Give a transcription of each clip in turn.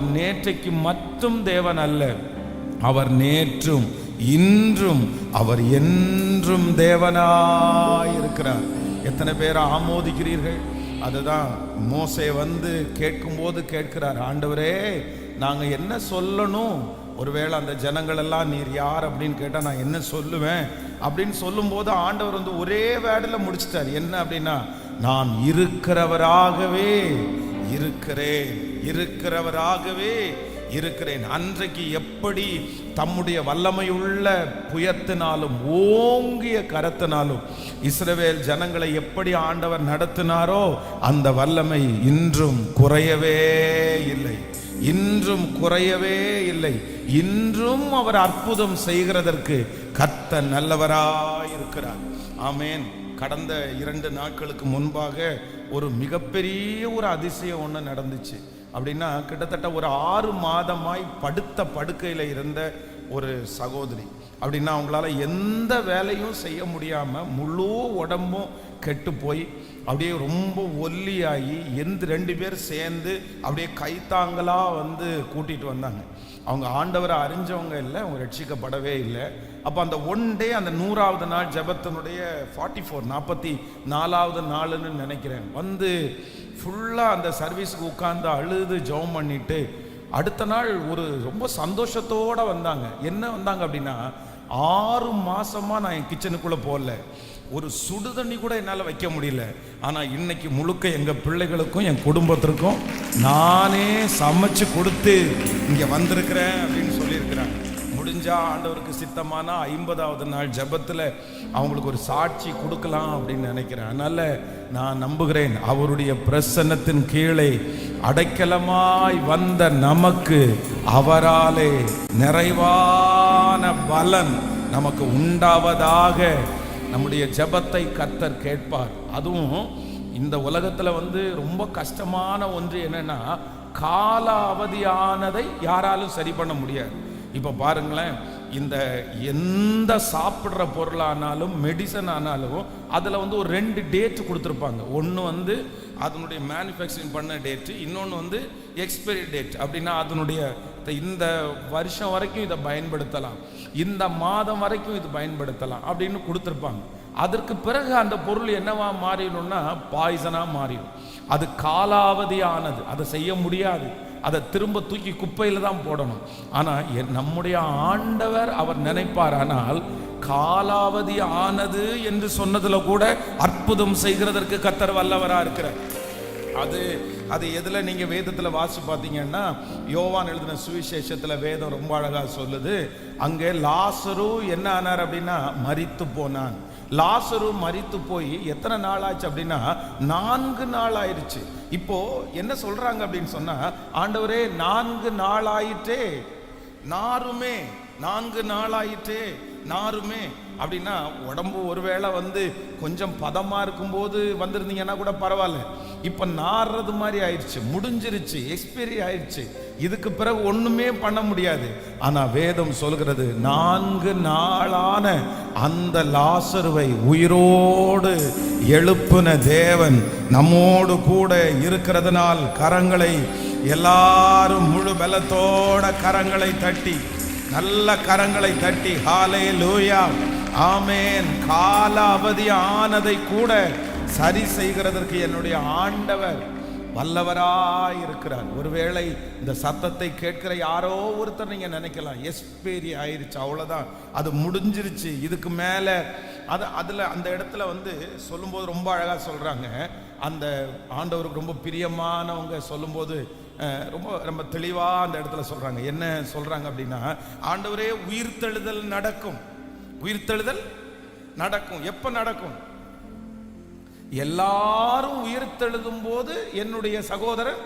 அவர் நேற்றைக்கு மட்டும் தேவன் அல்ல. அவர் நேற்றும் இன்றும் அவர் என்றும் தேவனாயிருக்கிறார். எத்தனை பேரை ஆமோதிக்கிறீர்கள்? அதுதான் மோசே வந்து கேட்கும்போது கேட்கிறார் ஆண்டவரே நாங்கள் என்ன சொல்லணும்? ஒருவேளை அந்த ஜனங்களெல்லாம் நீர் யார்? அப்படின்னு கேட்டால் நான் என்ன சொல்லுவேன்? அப்படின்னு சொல்லும்போது ஆண்டவர் வந்து ஒரே வேர்டில் முடிச்சிட்டார். என்ன அப்படின்னா நான் இருக்கிறவராகவே இருக்கிறேன். இருக்கிறவராகவே இருக்கிறேன். அன்றைக்கு எப்படி தம்முடைய வல்லமையுள்ள புயத்தினாலும் ஓங்கிய கரத்தினாலும் இஸ்ரவேல் ஜனங்களை எப்படி ஆண்டவர் நடத்தினாரோ அந்த வல்லமை இன்றும் குறையவே இல்லை. இன்றும் குறையவே இல்லை. இன்றும் அவர் அற்புதம் செய்கிறதற்கு கத்த நல்லவராயிருக்கிறார். ஆமேன். கடந்த இரண்டு நாட்களுக்கு முன்பாக ஒரு மிகப்பெரிய ஒரு அதிசயம் ஒன்று நடந்துச்சு. அப்படின்னா கிட்டத்தட்ட ஒரு ஆறு மாதமாய் படுத்த படுக்கையில் இருந்த ஒரு சகோதரி. அப்படின்னா அவங்களால எந்த வேலையும் செய்ய முடியாமல் முழு உடம்பும் கெட்டு போய் அப்படியே ரொம்ப ஒல்லியாகி எந்த ரெண்டு பேர் சேர்ந்து அப்படியே கைத்தாங்கலாக வந்து கூட்டிகிட்டு வந்தாங்க. அவங்க ஆண்டவரை அறிஞ்சவங்க இல்லை அவங்க ரட்சிக்கப்படவே இல்லை. அப்போ அந்த ஒன் டே அந்த நூறாவது நாள் ஜபத்தினுடைய ஃபார்ட்டி ஃபோர் நாற்பத்தி நாலாவது நாளுன்னு நினைக்கிறேன். வந்து ஃபுல்லாக அந்த சர்வீஸ்க்கு உட்காந்து அழுது ஜெபம் பண்ணிட்டு அடுத்த நாள் ஒரு ரொம்ப சந்தோஷத்தோடு வந்தாங்க. என்ன வந்தாங்க அப்படின்னா ஆறு மாதமாக நான் என் கிச்சனுக்குள்ளே போகல. ஒரு சுடு தண்ணி கூட என்னால் வைக்க முடியல. ஆனால் இன்னைக்கு முழுக்க எங்கள் பிள்ளைகளுக்கும் என் குடும்பத்திற்கும் நானே சமைச்சு கொடுத்து இங்கே வந்திருக்கிறேன் அப்படின்னு சொல்லியிருக்கிறாங்க. முடிஞ்சா ஆண்டவருக்கு சித்தமான ஐம்பதாவது நாள் ஜெபத்தில் அவங்களுக்கு ஒரு சாட்சி கொடுக்கலாம் அப்படின்னு நினைக்கிறேன். அதனால நான் நம்புகிறேன் அவருடைய பிரசன்னத்தின் கீழே அடைக்கலமாய் வந்த நமக்கு அவராலே நிறைவான பலன் நமக்கு உண்டாவதாக நம்முடைய ஜெபத்தை கத்தர் கேட்பார். அதுவும் இந்த உலகத்தில் வந்து ரொம்ப கஷ்டமான ஒன்று என்னென்னா கால அவதியானதை யாராலும் சரி பண்ண முடியாது. இப்போ பாருங்களேன் இந்த எந்த சாப்பிட்ற பொருளானாலும் மெடிசன் ஆனாலும் அதில் வந்து ஒரு ரெண்டு டேட் கொடுத்துருப்பாங்க. ஒன்று வந்து அதனுடைய மேனுஃபேக்சரிங் பண்ண டேட்டு இன்னொன்று வந்து எக்ஸ்பைரி டேட் அப்படின்னா அதனுடைய இந்த வருஷம் வரைக்கும் இதை பயன்படுத்தலாம். இந்த மாதம் வரைக்கும் இது பயன்படுத்தலாம் அப்படின்னு கொடுத்துருப்பாங்க. அதற்கு பிறகு அந்த பொருள் என்னவா மாறிடணும்னா பாய்சனாக மாறிடும். அது காலாவதியானது. அதை செய்ய முடியாது. அதை திரும்ப தூக்கி குப்பையில் தான் போடணும். ஆனால் என் நம்முடைய ஆண்டவர் அவர் நினைப்பார் ஆனால் காலாவதி ஆனது என்று சொன்னதில் கூட அற்புதம் செய்கிறதற்கு கத்தர் வல்லவராக இருக்கிறார். அது அது எதில் நீங்கள் வேதத்தில் வாசி பார்த்தீங்கன்னா யோவான் எழுதின சுவிசேஷத்தில் வேதம் ரொம்ப அழகாக சொல்லுது. அங்கே லாசரு என்ன ஆனார் அப்படின்னா மரித்து போனான். லாசரு மரித்து போய் எத்தனை நாள் ஆச்சு அப்படின்னா நான்கு நாள் ஆயிடுச்சு இப்போ என்ன சொல்றாங்க அப்படின்னு சொன்னா ஆண்டவரே நான்கு நாள் ஆயிட்டே நாருமே நான்கு நாள் ஆயிட்டே நாருமே அப்படின்னா உடம்பு ஒருவேளை வந்து கொஞ்சம் பதமாக இருக்கும்போது வந்திருந்தீங்கன்னா கூட பரவாயில்ல. இப்போ நாடுறது மாதிரி ஆயிடுச்சு முடிஞ்சிருச்சு எக்ஸ்பைரி ஆயிடுச்சு. இதுக்கு பிறகு ஒன்றுமே பண்ண முடியாது. ஆனால் வேதம் சொல்கிறது நான்கு நாளான அந்த லாசருவை உயிரோடு எழுப்புன தேவன் நம்மோடு கூட இருக்கிறதுனால் கரங்களை எல்லாரும் முழு பலத்தோட கரங்களை தட்டி நல்ல கரங்களை தட்டி ஹாலே லூயா ஆமேன். கால அவதி ஆனதை கூட சரி செய்கிறதற்கு என்னுடைய ஆண்டவர் வல்லவராய் இருக்கிறார். ஒருவேளை இந்த சத்தத்தை கேட்கிற யாரோ ஒருத்தர் நீங்க நினைக்கலாம் எஸ்பேரி ஆயிருச்சு அவ்வளோதான் அது முடிஞ்சிருச்சு. இதுக்கு மேல அது அதில் அந்த இடத்துல வந்து சொல்லும்போது ரொம்ப அழகாக சொல்கிறாங்க அந்த ஆண்டவருக்கு ரொம்ப பிரியமானவங்க சொல்லும்போது ரொம்ப ரொம்ப தெளிவாக அந்த இடத்துல சொல்றாங்க. என்ன சொல்றாங்க அப்படின்னா ஆண்டவரே உயிர்த்தெழுதல் நடக்கும். உயிர்த்தெழுதல் நடக்கும். எப்போ நடக்கும்? எல்லாரும் உயிர்த்தெழுதும் போது என்னுடைய சகோதரன்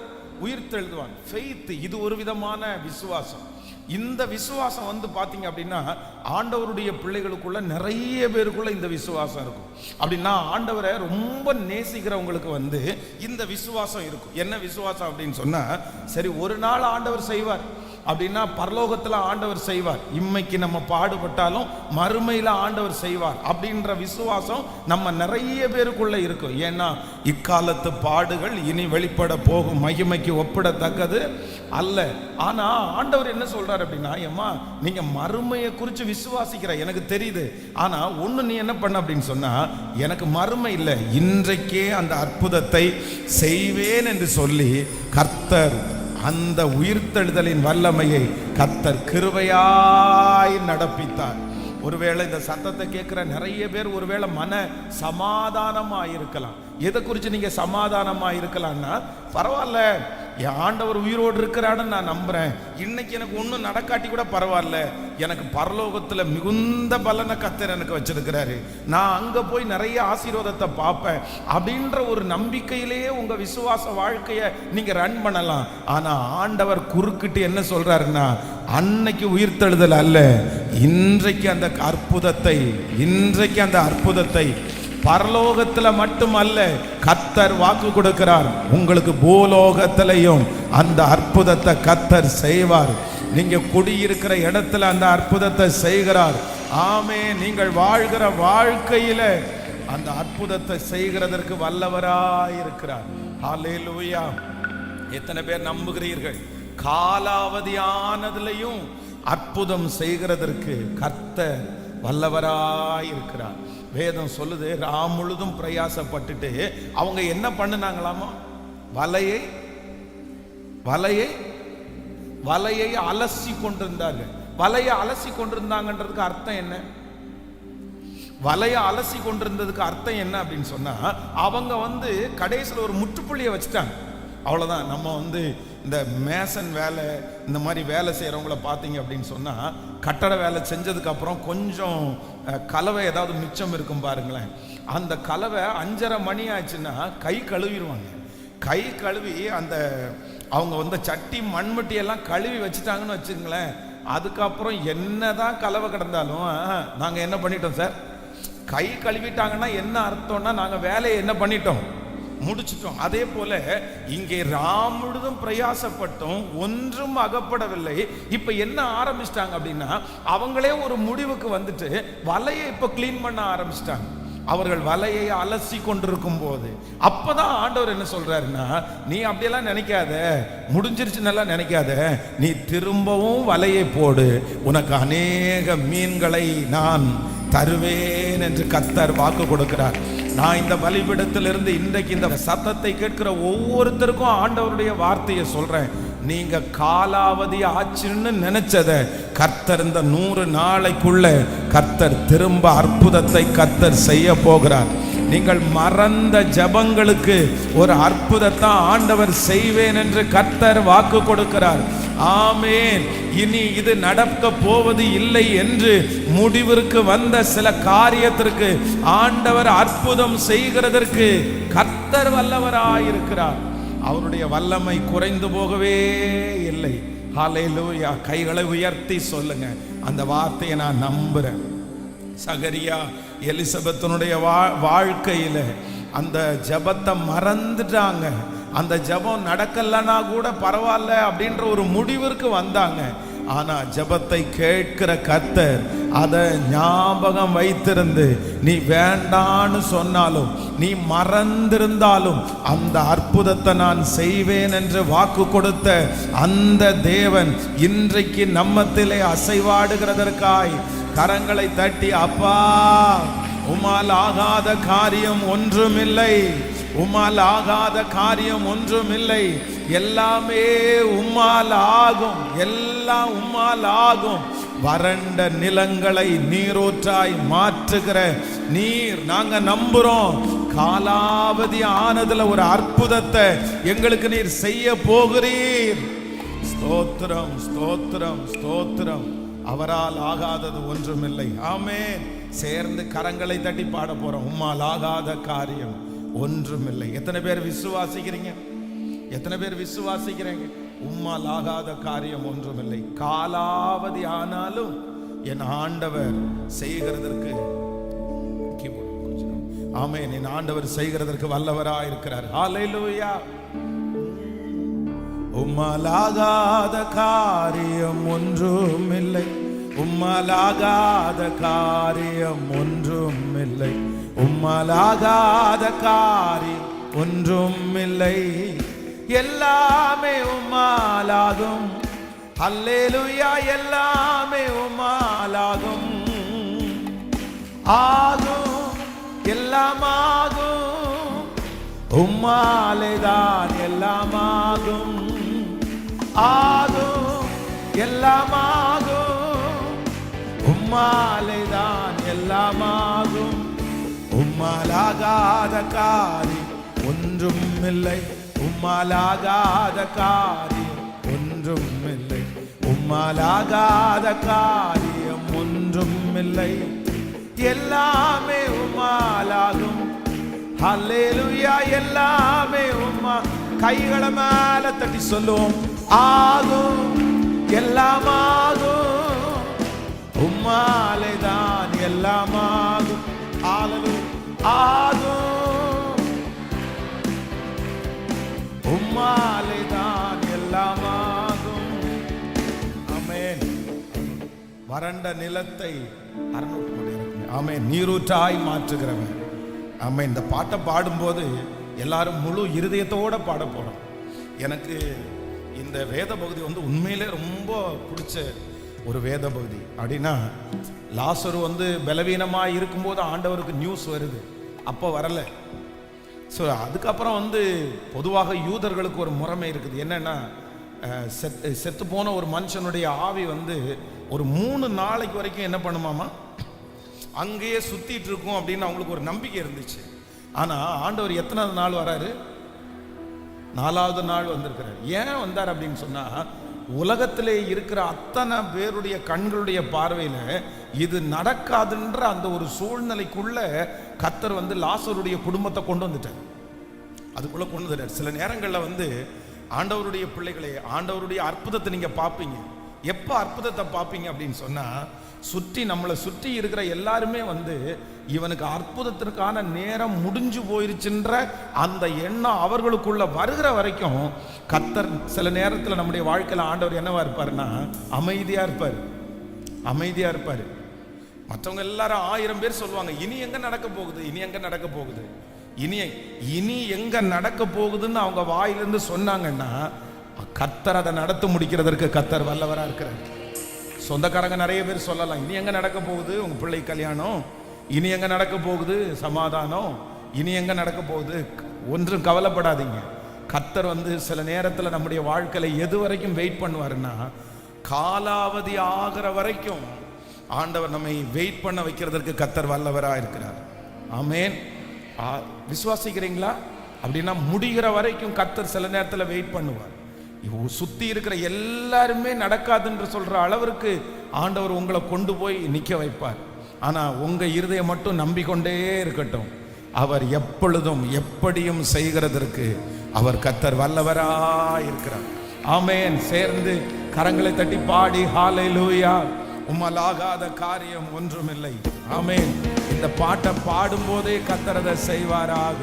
உயிர்த்தெழுதுவான். ஃபெய்த் இது ஒரு விதமான விசுவாசம். இந்த விசுவாசம் வந்து பார்த்தீங்க அப்படின்னா ஆண்டவருடைய பிள்ளைகளுக்குள்ள நிறைய பேருக்குள்ள இந்த விசுவாசம் இருக்கும். அப்படின்னா ஆண்டவரை ரொம்ப நேசிக்கிறவங்களுக்கு வந்து இந்த விசுவாசம் இருக்கும். என்ன விசுவாசம் அப்படின்னு சொன்னா சரி ஒரு நாள் ஆண்டவர் செய்வார். அப்படின்னா பரலோகத்தில் ஆண்டவர் செய்வார். இம்மைக்கு நம்ம பாடுபட்டாலும் மறுமையில் ஆண்டவர் செய்வார் அப்படின்ற விசுவாசம் நம்ம நிறைய பேருக்குள்ள இருக்கும் ஏன்னா இக்காலத்து பாடுகள் இனி வெளிப்பட போகும். மகிமைக்கு ஒப்பிடத்தக்கது அல்ல. ஆனால் ஆண்டவர் என்ன சொல்கிறார் அப்படின்னா ஏம்மா நீங்க மறுமையை குறித்து விசுவாசிக்கிற எனக்கு தெரியுது. ஆனால் ஒன்று நீ என்ன பண்ண? அப்படின்னு சொன்னா எனக்கு மறுமை இல்லை. இன்றைக்கே அந்த அற்புதத்தை செய்வேன் என்று சொல்லி கர்த்தர் அந்த உயிர்த்தெழுதலின் வல்லமையை கத்தர் கிருவையாய் நடப்பித்தார். ஒருவேளை இந்த சத்தத்தை கேட்குற நிறைய பேர் ஒருவேளை மன சமாதானமாக இருக்கலாம் எதை குறித்து நீங்கள் சமாதானமாக இருக்கலாம்னா பரவாயில்ல என் ஆண்டவர் உயிரோடு இருக்கிறான்னு நான் நம்புறேன். இன்னைக்கு எனக்கு ஒன்றும் நடக்காட்டி கூட பரவாயில்ல. எனக்கு பரலோகத்தில் மிகுந்த பலனை கத்தர் எனக்கு வச்சிருக்கிறாரு. நான் அங்கே போய் நிறைய ஆசீர்வாதத்தை பார்ப்பேன். அப்படின்ற ஒரு நம்பிக்கையிலேயே உங்கள் விசுவாச வாழ்க்கையை நீங்கள் ரன் பண்ணலாம். ஆனால் ஆண்டவர் குறுக்கிட்டு என்ன சொல்கிறாருன்னா அன்னைக்கு உயிர்த்தெழுதல் அல்ல. இன்றைக்கு அந்த அற்புதத்தை இன்றைக்கு அந்த அற்புதத்தை பரலோகத்துல மட்டுமல்ல கத்தர் வாக்கு கொடுக்கிறார். உங்களுக்கு பூலோகத்திலையும் அந்த அற்புதத்தை கத்தர் செய்வார். நீங்க குடியிருக்கிற இடத்துல அந்த அற்புதத்தை செய்கிறார். ஆமே நீங்கள் வாழ்கிற வாழ்க்கையில அந்த அற்புதத்தை செய்கிறதற்கு வல்லவராய் இருக்கிறார். ஹalleluya. எத்தனை பேர் நம்புகிறீர்கள்? காலாவதியானதுலையும் அற்புதம் செய்கிறதற்கு கர்த்தர் வல்லவராய் இருக்கிறார். வேதம் சொல்லுது ராம் முழுதும் பிரயாசப்பட்டுட்டு அவங்க என்ன பண்ணினாங்களாமோ? வலையை வலையை வலையை அலசி கொண்டிருந்தார்கள். வலையை அலசி கொண்டிருந்தாங்கன்றதுக்கு அர்த்தம் என்ன? வலையை அலசி கொண்டிருந்ததுக்கு அர்த்தம் என்ன அப்படின்னு சொன்னா அவங்க வந்து கடைசியில் ஒரு முற்றுப்புள்ளியை வச்சுட்டாங்க. அவ்வளோதான் நம்ம வந்து இந்த மேசன் வேலை இந்த மாதிரி வேலை செய்கிறவங்கள பார்த்தீங்க அப்படின்னு சொன்னால் கட்டட வேலை செஞ்சதுக்கப்புறம் கொஞ்சம் கலவை ஏதாவது மிச்சம் இருக்கும் பாருங்களேன். அந்த கலவை அஞ்சரை மணி ஆச்சுன்னா கை கழுவிடுவாங்க. கை கழுவி அந்த அவங்க வந்து சட்டி மண்மட்டியெல்லாம் கழுவி வச்சுட்டாங்கன்னு வச்சுங்களேன் அதுக்கப்புறம் என்னதான் கலவை கிடந்தாலும் நாங்கள் என்ன பண்ணிட்டோம் சார்? கை கழுவிட்டாங்கன்னா என்ன அர்த்தம்னா நாங்கள் வேலையை என்ன பண்ணிட்டோம்? முடிச்சிட்டோம். அதே போல இங்கே ராமுழுதும் முழுதும் பிரயாசப்பட்டும் ஒன்றும் அகப்படவில்லை. இப்ப என்ன ஆரம்பிச்சிட்டாங்க அப்படின்னா அவங்களே ஒரு முடிவுக்கு வந்துட்டு வலையை இப்ப கிளீன் பண்ண ஆரம்பிச்சிட்டாங்க. அவர்கள் வலையை அலசி கொண்டிருக்கும் போது அப்பதான் ஆண்டவர் என்ன சொல்றாருன்னா நீ அப்படியெல்லாம் நினைக்காத. முடிஞ்சிருச்சுன்னு எல்லாம் நினைக்காத. நீ திரும்பவும் வலையை போடு. உனக்கு அநேக மீன்களை நான் தருவேன் என்று கத்தர் வாக்கு கொடுக்கிறார். நான் இந்த பலிபிடத்திலிருந்து இன்றைக்கு இந்த சத்தத்தை கேட்கிற ஒவ்வொருத்தருக்கும் ஆண்டவருடைய வார்த்தையை சொல்றேன். நீங்க காலாவதி ஆச்சுன்னு நினைச்சத கர்த்தர் இந்த நூறு நாளைக்குள்ள கர்த்தர் திரும்ப அற்புதத்தை கர்த்தர் செய்ய போகிறார். நீங்கள் மறந்த ஜபங்களுக்கு ஒரு அற்புதத்தை ஆண்டவர் செய்வேன் என்று கர்த்தர் வாக்கு கொடுக்கிறார். ஆமேன். இனி இது நடக்க போவது இல்லை என்று முடிவிற்கு வந்த சில காரியத்திற்கு ஆண்டவர் அற்புதம் செய்கிறதற்கு கர்த்தர் வல்லவராயிருக்கிறார். அவருடைய வல்லமை குறைந்து போகவே இல்லை. ஹலையிலூயா கைகளை உயர்த்தி சொல்லுங்க. அந்த வார்த்தையை நான் நம்புறேன். சகரியா எலிசபெத்தனுடைய வா வாழ்க்கையில அந்த ஜெபத்தை மறந்துட்டாங்க. அந்த ஜெபம் நடக்கலன்னா கூட பரவாயில்ல அப்படின்ற ஒரு முடிவிற்கு வந்தாங்க. ஆனா ஜெபத்தை கேட்கிற கத்தர் அதை ஞாபகம் வைத்திருந்து நீ வேண்டான்னு சொன்னாலும் நீ மறந்திருந்தாலும் அந்த அற்புதத்தை நான் செய்வேன் என்று வாக்கு கொடுத்த அந்த தேவன் இன்றைக்கு நம்மத்திலே அசைவாடுகிறதற்காய் கரங்களை தட்டி அப்பா உமால் ஆகாத காரியம் ஒன்றுமில்லை. உம்மால் ஆகாத காரியம் ஒன்றுமில்லை. எல்லாமே உம்மால் ஆகும். எல்லாம் உம்மால் ஆகும். வறண்ட நிலங்களை நீரோற்றாய் மாற்றுகிற நீர் நாங்க நம்புறோம். காலாவதி ஆனதுல ஒரு அற்புதத்தை எங்களுக்கு நீர் செய்ய போகிறீர். ஸ்தோத்திரம் ஸ்தோத்திரம் ஸ்தோத்திரம். அவரால் ஆகாதது ஒன்றுமில்லை. ஆமே சேர்ந்து கரங்களை தட்டி பாட போறோம். உம்மால் ஆகாத காரியம். ஒன்றுமில்லை. எத்தனை பேர் விசுவாசிக்கிறீங்க? எத்தனை பேர் விசுவாசிக்கிறீங்க? உம்மால் ஆகாத காரியம் ஒன்றுமில்லை. காலாவதி ஆனாலும் என் ஆண்டவர் செய்கிறதற்கு ஆமே என் ஆண்டவர் செய்கிறதற்கு வல்லவரா இருக்கிறார். ஹalleluya. உம்மாலாகாத காரியம் ஒன்றும் இல்லை உம்மாலாகாத காரியம் ஒன்றும் இல்லை உம்மாலாகாத காரி ஒன்றும் இல்லை எல்லாமே உம்மாலாகும். அல்லேலுயா எல்லாமே உம்மாலாகும். ஆகும் எல்லாமாகும். உம்மாலேதான் எல்லாமாகும். ஆகும் எல்லாமாகும். உம்மாலேதான் எல்லாமாகும் உம்மாலாகாத காரி. ஒன்றும் இல்லை உம்மாலாகாத காரியம் ஒன்றும் இல்லை உம்மாலாகாத காரியம் ஒன்றும் இல்லை எல்லாமே உம்மாலாகும். ஹல்லேலூயா எல்லாமே உம்மா. கைகளை மேல தட்டி சொல்லுவோம் ஆகும் எல்லாமாகும் உம்மாலே தான் எல்லாமாகும் ஆலலு ஆகும். உம்மாலே தான் எல்லாமாகும் ஆமென். வறண்ட நிலத்தை அறுநூற்று நீரூற்றாய் மாற்றுகிறவன். ஆமென். இந்த பாட்டை பாடும்போது எல்லாரும் முழு இருதயத்தோட பாட போறோம். எனக்கு இந்த வேத பகுதி வந்து உண்மையிலே ரொம்ப பிடிச்ச ஒரு வேத பகுதி அப்படின்னா லாசரு வந்து பலவீனமாக இருக்கும்போது ஆண்டவருக்கு நியூஸ் வருது. அப்போ வரலை. ஸோ அதுக்கப்புறம் வந்து பொதுவாக யூதர்களுக்கு ஒரு முறைமை இருக்குது. என்னென்னா செத் செத்து போன ஒரு மனுஷனுடைய ஆவி வந்து ஒரு மூணு நாளைக்கு வரைக்கும் என்ன பண்ணுமாமா? அங்கேயே சுற்றிட்டு இருக்கும் அப்படின்னு அவங்களுக்கு ஒரு நம்பிக்கை இருந்துச்சு. ஆனால் ஆண்டவர் எத்தனாவது நாள் வராரு? நாலாவது நாள் வந்திருக்கிறார். ஏன் வந்தார் அப்படின்னு சொன்னால் உலகத்திலே இருக்கிற அத்தனை பேருடைய கண்களுடைய பார்வையில் இது நடக்காதுன்ற அந்த ஒரு சூழ்நிலைக்குள்ள கத்தர் வந்து லாசருடைய குடும்பத்தை கொண்டு வந்துட்டார். அதுக்குள்ளே கொண்டு வந்துட்டார். சில நேரங்களில் வந்து ஆண்டவருடைய பிள்ளைகளே ஆண்டவருடைய அற்புதத்தை நீங்கள் பார்ப்பீங்க. எப்போ அற்புதத்தை பார்ப்பீங்க அப்படின்னு சொன்னால் சுற்றி நம்மளை சுற்றி இருக்கிற எல்லாருமே வந்து இவனுக்கு அற்புதத்திற்கான நேரம் முடிஞ்சு போயிருச்சுன்ற அந்த எண்ணம் அவர்களுக்குள்ள வருகிற வரைக்கும் கத்தர் சில நேரத்தில் நம்முடைய வாழ்க்கையில் ஆண்டவர் என்னவா இருப்பாருன்னா அமைதியாக இருப்பார். அமைதியாக இருப்பார். மற்றவங்க எல்லாரும் ஆயிரம் பேர் சொல்லுவாங்க இனி எங்கே நடக்க போகுது? இனி எங்கே நடக்க போகுது? இனி இனி எங்கே நடக்க போகுதுன்னு அவங்க வாயிலிருந்து சொன்னாங்கன்னா கத்தர் அதை நடத்தி முடிக்கிறதற்கு கத்தர் வல்லவராக இருக்கிறார். சொந்தக்காரங்க நிறைய பேர் சொல்லலாம் இனி எங்கே நடக்க போகுது உங்கள் பிள்ளை கல்யாணம்? இனி எங்கே நடக்க போகுது சமாதானம்? இனி எங்கே நடக்க போகுது? ஒன்றும் கவலைப்படாதீங்க. கத்தர் வந்து சில நேரத்தில் நம்முடைய வாழ்க்கையில் எது வரைக்கும் வெயிட் பண்ணுவாருன்னா காலாவதி ஆகிற வரைக்கும் ஆண்டவர் நம்மை வெயிட் பண்ண வைக்கிறதற்கு கத்தர் வல்லவராக இருக்கிறார். ஆமேன். விசுவாசிக்கிறீங்களா? அப்படின்னா முடிகிற வரைக்கும் கத்தர் சில நேரத்தில் வெயிட் பண்ணுவார். இவ- சுத்தி இருக்கிற எல்லாருமே நடக்காதுன்னு சொல்ற அளவிற்கு ஆண்டவர் உங்களை கொண்டு போய் நிக்க வைப்பார். ஆனா உங்க இருதயம் மட்டும் நம்பிக்கொண்டே இருக்கட்டும். அவர் எப்பொழுதும் எப்படியும் செய்கிறதற்கு அவர் கத்தர் வல்லவரா இருக்கிறார். ஆமேன். சேர்ந்து கரங்களை தட்டி பாடி ஹாலை லூயா உம்மலாகாத காரியம் ஒன்றுமில்லை. ஆமேன். இந்த பாட்டை பாடும்போதே கத்தரதை செய்வாராக.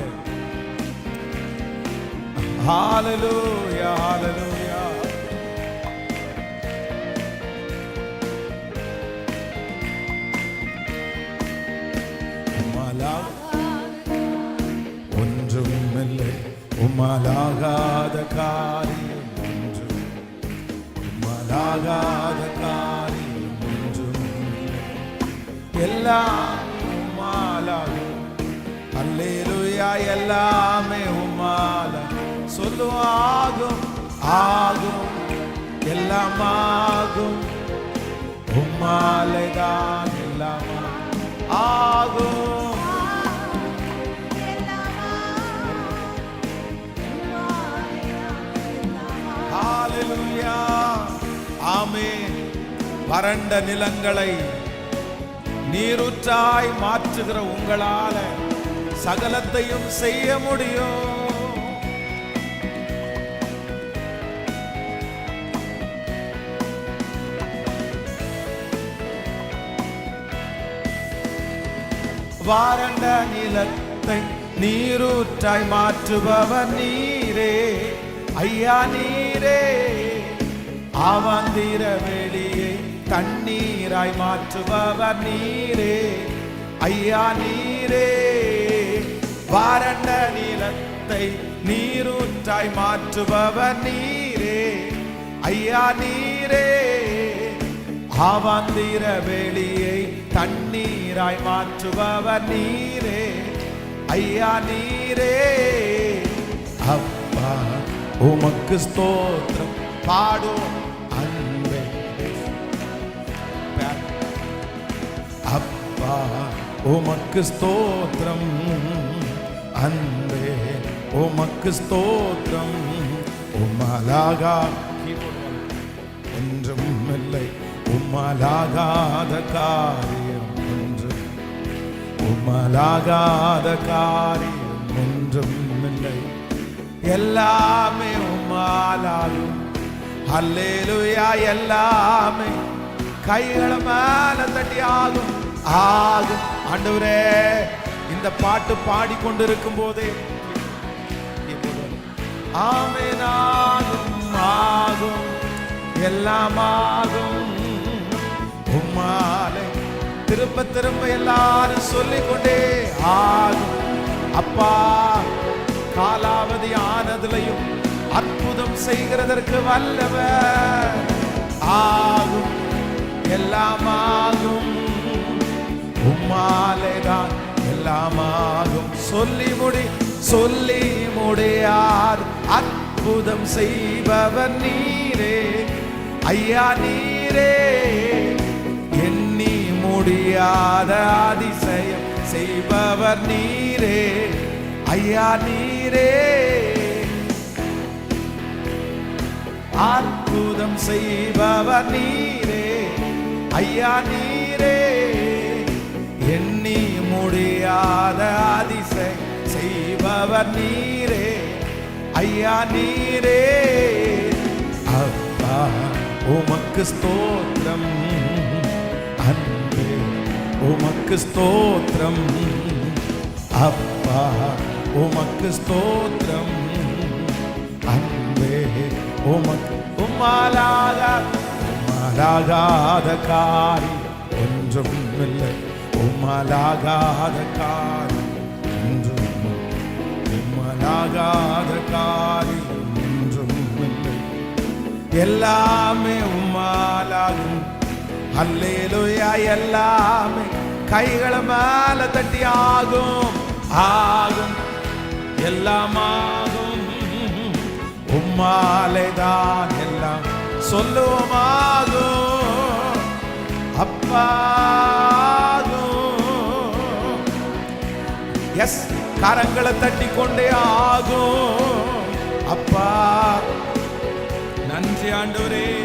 ஹalleluya ஹalleluya உம்மாலா ஒன்றுமில்லை உம்மாலாகாத காரியம் ஒன்றும் உமாலாகாத காரியம் ஒன்றும் எல்லாம் உமாலாகும் அல்லேலுயா எல்லாம் சொல்லுவோம் ஆகும் ஆகும் எல்லாம் ஆகும். உம்மாலைதான் எல்லாம் ஆகும். ஆமே வறண்ட நிலங்களை நீருற்றாய் மாற்றுகிற உங்களால சகலத்தையும் செய்ய முடியும். வறண்ட நிலத்தை நீரூற்றாய் மாற்றுபவர் நீரே. ஐயா நீரே. அவந்திர வெளியை தண்ணீராய் மாற்றுபவர் நீரே. ஐயா நீரே. வறண்ட நிலத்தை நீரூற்றாய் மாற்றுபவர் நீரே. ஐயா நீரே. ஆவாந்திர வெளியை தண்ணீராய் மாற்றுபவர் நீரே. ஐயா நீரே. அப்பா உமக்கு ஸ்தோத்திரம். பாடும் அன்பே. அப்பா உமக்கு ஸ்தோத்திரம். அன்பே உமக்கு ஸ்தோத்திரம். உமலாகா என்றும் இல்லை உம்மலாகாத காரியம். உம்மலாகாத காரியம் என்றும் இல்லை. எல்லாமே உம்மாலாகும் அல்லேலுயா எல்லாமே. கைகளை மேல தட்டி ஆகும். ஆகும். ஆண்டவரே இந்த பாட்டு பாடிக்கொண்டிருக்கும் போதே ஆமென் ஆகும் ஆகும். எல்லாம் ஆகும். உம்மாலே. திரும்ப திரும்ப எல்லாரும் சொல்லிக்கொண்டே ஆகும் அப்பா காலாவதி ஆனதுலையும் அற்புதம் செய்கிறதற்கு வல்லவர். ஆகும் எல்லாம் ஆகும். உம்மாலே தான் எல்லாம் ஆகும். சொல்லி முடி சொல்லி முடியார் அற்புதம் செய்பவர் நீரே. ஐயா நீரே. முடியாத அதிசயம் செய்பவர் நீரே. ஐயா நீரே. அற்புதம் செய்பவர் நீரே. ஐயா நீரே. எண்ணி முடியாத அதிசை செய்பவர் நீரே. ஐயா நீரே. அப்பா உமக்கு ஸ்தோத்திரம். உமக்கு ஸ்தோத்திரம். அப்பா உமக்கு ஸ்தோத்திரம். அன்பே உமக்கு உம்மாலாக உமாலாகாத காரியம் ஒன்றும் இல்லை உமாலாகாத காரியம் என்றும் உமாலாகாத உம்மாலாகாத காரியம் ஒன்றும் இல்லை எல்லாமே உமாலாகும் அல்லேலுயா எல்லாமே கைகளை மேல தட்டி ஆகும். ஆகும். எல்லாம் ஆகும். உம்மாலே தான் எல்லாம் சொல்லுவோமாகும் அப்பாகும் எஸ் கரங்களை தட்டி கொண்டே ஆகும். அப்பா நன்றி ஆண்டவரே.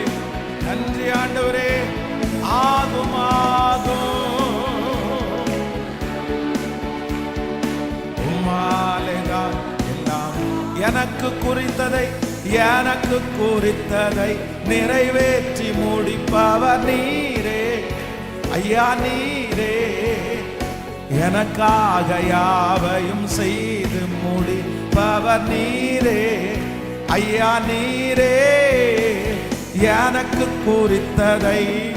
எனக்கு குறித்ததை எனக்கு குறித்ததை நிறைவேற்றி முடிப்பவர் நீரே. ஐயா நீரே. எனக்காக யாவையும் செய்து முடிப்பவர் நீரே. ஐயா நீரே. எனக்கு குறித்ததை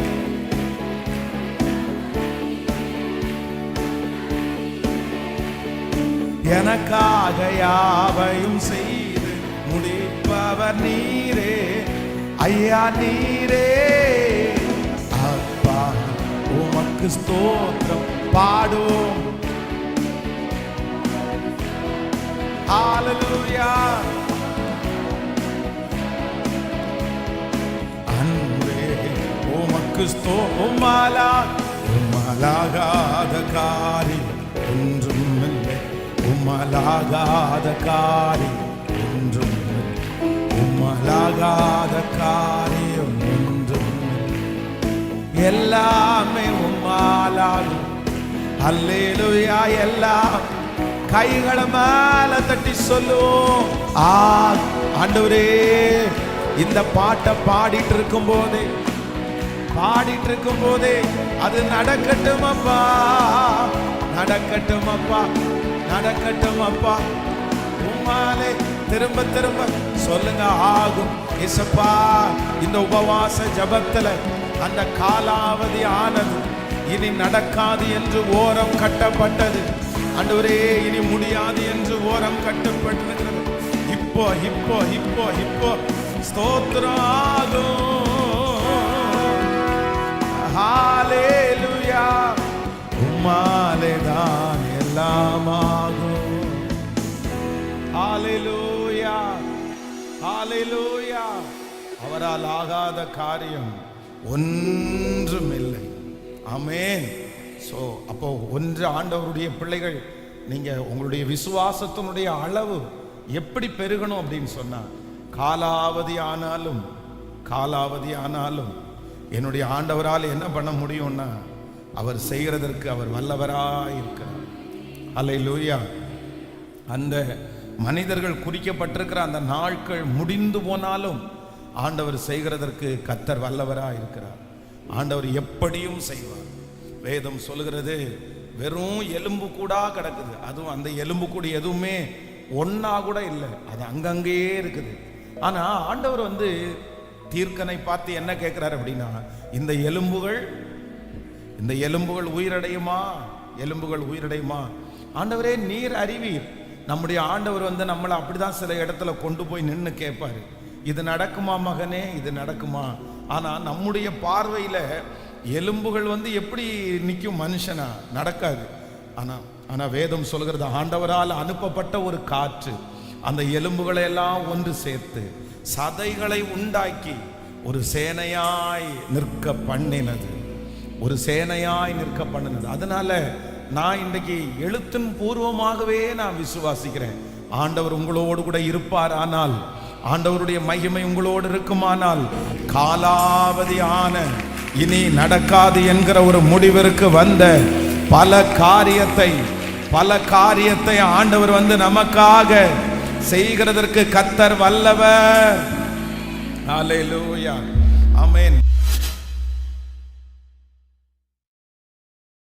எனக்காக யாவையும் செய்து முடிப்பவர் நீரே. ஐயா நீரே. அப்பா உமக்கு ஸ்தோத்திரம். பாடுவோம். ஹalleluya. அன்பே உமக்கு ஸ்தோமாலா உம்மாலா உம்மலாகாத காரியம் ஒன்றும் உம்மலாகாத காரியம் என்றும் உம்மலாகாத காரியம் என்றும். எல்லாமே உம்மாலாகும் அல்லேலுயா எல்லாம் கைகளை மேல தட்டி சொல்லுவோம். ஆ ஆண்டவரே இந்த பாட்டை பாடிட்டு இருக்கும் போதே பாடிட்டு இருக்கும் போதே அது நடக்கட்டும் அப்பா நடக்கட்டும் அப்பா நடக்கட்டும் அப்பா. உம்மாலே திரும்ப திரும்ப சொல்லுங்க ஆகும். இசப்பா இந்த உபவாச ஜபத்துல அந்த காலாவதி ஆனது. இனி நடக்காது என்று ஓரம் கட்டப்பட்டது. அன்றுவரே இனி முடியாது என்று ஓரம் கட்டப்பட்டிருக்கிறது. இப்போ இப்போ இப்போ இப்போ ஸ்தோத்திரம் ஆகும். அவரால் ஆகாத காரியம் ஒன்றுமில்லை. அமேன் சோ அப்போ ஒன்று ஆண்டவருடைய பிள்ளைகள் நீங்க உங்களுடைய விசுவாசத்தினுடைய அளவு எப்படி பெருகணும் அப்படின்னு சொன்னா காலாவதி ஆனாலும் காலாவதி ஆனாலும் என்னுடைய ஆண்டவரால் என்ன பண்ண முடியும்னா அவர் செய்கிறதற்கு அவர் வல்லவராக இருக்கிறார். லூயா அந்த மனிதர்கள் குறிக்கப்பட்டிருக்கிற அந்த நாட்கள் முடிந்து போனாலும் ஆண்டவர் செய்கிறதற்கு கத்தர் வல்லவராக இருக்கிறார். ஆண்டவர் எப்படியும் செய்வார். வேதம் சொல்லுகிறது வெறும் எலும்பு கூடா கிடக்குது. அதுவும் அந்த எலும்பு கூட எதுவுமே ஒன்னா கூட இல்லை. அது அங்கங்கேயே இருக்குது. ஆனால் ஆண்டவர் வந்து தீர்க்கனை பார்த்து என்ன கேட்குறாரு அப்படின்னா இந்த எலும்புகள் இந்த எலும்புகள் உயிரடையுமா? எலும்புகள் உயிரடையுமா? ஆண்டவரே நீர் அறிவீர். நம்முடைய ஆண்டவர் வந்து நம்மளை அப்படிதான் சில இடத்துல கொண்டு போய் நின்று கேட்பாரு. இது நடக்குமா மகனே? இது நடக்குமா? ஆனால் நம்முடைய பார்வையில் எலும்புகள் வந்து எப்படி நிற்கும் மனுஷனா? நடக்காது. ஆனால் ஆனால் வேதம் சொல்கிறது ஆண்டவரால் அனுப்பப்பட்ட ஒரு காற்று அந்த எலும்புகளை எல்லாம் ஒன்று சேர்த்து சதைகளை உண்டாக்கி ஒரு சேனையாய் நிற்க பண்ணினது. ஒரு சேனையாய் நிற்க பண்ணினது. அதனால நான் இன்றைக்கு எழுத்தின் பூர்வமாகவே நான் விசுவாசிக்கிறேன். ஆண்டவர் உங்களோடு கூட இருப்பார் ஆனால் ஆண்டவருடைய மகிமை உங்களோடு இருக்குமானால் காலாவதியான இனி நடக்காது என்கிற ஒரு முடிவிற்கு வந்த பல காரியத்தை பல காரியத்தை ஆண்டவர் வந்து நமக்காக செய்கிறதற்கு கத்தர் வல்லவர். ஹalleluya.